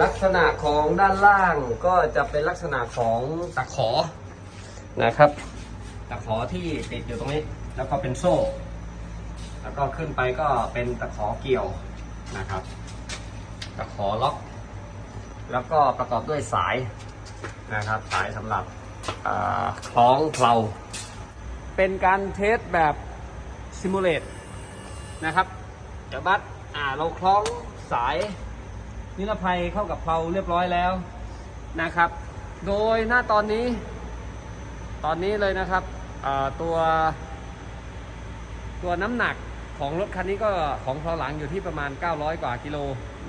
ลักษณะของด้านล่างก็จะเป็นลักษณะของตะขอนะครับ ตะขอที่ติดอยู่ตรงนี้ แล้วก็เป็นโซ่ แล้วก็ขึ้นไปก็เป็นตะขอเกี่ยวนะครับ ตะขอล็อก แล้วก็ประกอบด้วยสายนะครับ สายสำหรับอ่าคล้องเพลาเป็นการเทสแบบซิมูเลตนะครับ เดี๋ยวบัสอ่าเราคล้องสาย นิรภัยเข้ากับเพลาเรียบร้อยแล้วนะครับ โดยหน้าตอนนี้ ตอนนี้เลยนะครับตัวตัวน้ำหนักของรถคันนี้ก็ของเพลาหลังอยู่ที่ประมาณ 900 กว่ากิโล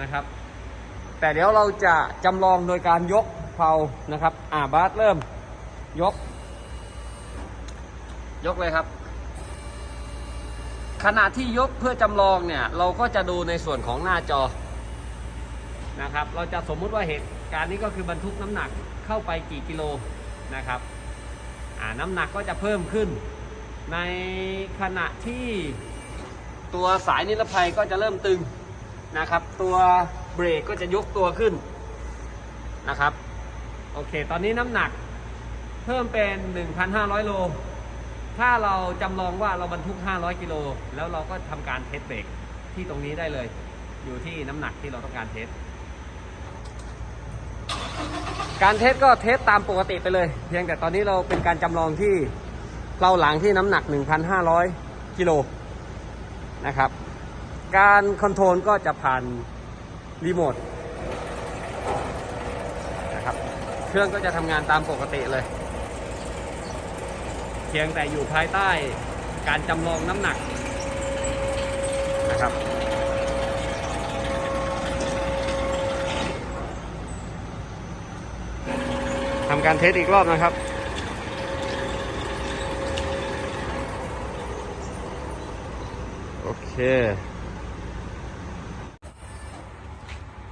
นะครับ แต่เดี๋ยวเราจะจำลองโดยการยกเพลานะครับอ่าบาสเริ่มยก ยกเลยครับ ขณะที่ยกเพื่อจำลองเนี่ย เราก็จะดูในส่วนของหน้าจอ นะครับ เราจะสมมุติว่าเหตุการณ์นี้ก็คือบรรทุกน้ำหนักเข้าไปกี่กิโลนะครับน้ำหนักก็จะเพิ่มขึ้น ในขณะที่ตัวสายนิรภัยก็จะเริ่มตึงนะครับ ตัวเบรกก็จะยกตัวขึ้นนะครับโอเค ตอนนี้น้ำหนักเพิ่มเป็น 1,500 โล ถ้าเราจำลองว่าเราบรรทุก 500 กิโล แล้วเราก็ทำการเทสเบรกที่ตรงนี้ได้เลย อยู่ที่น้ำหนักที่เราต้องการเทส การเทสก็เทสตามปกติไปเลย เพียงแต่ตอนนี้เราเป็นการจำลองที่เราหลังที่น้ำหนัก 1,500 กิโลนะครับ การคอนโทรลก็จะผ่านรีโมทนะครับ เครื่องก็จะทำงานตามปกติเลย เพียงแต่อยู่ภายใต้การจำลองน้ำหนักนะครับ ทำการเทสอีกรอบนะครับ โอเค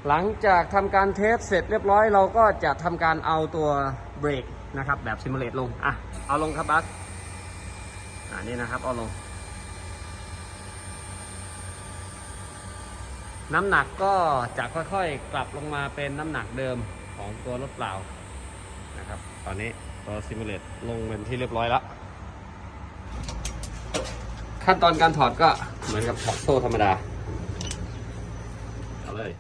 หลังจากทำการเทสเสร็จเรียบร้อย เราก็จะทำการเอาตัวเบรกนะครับ แบบซิมูเลตลง อะ เอาลงครับบัสอ่านี่นะครับ เอาลง น้ำหนักก็จะค่อยๆ กลับลงมาเป็นน้ำหนักเดิมของตัวรถเปล่า นะครับ ตอนนี้ตัวซิมูเลตลงเป็นที่เรียบร้อยแล้ว ขั้นตอนการถอดก็เหมือนกับถอดโซ่ธรรมดา เอาเลย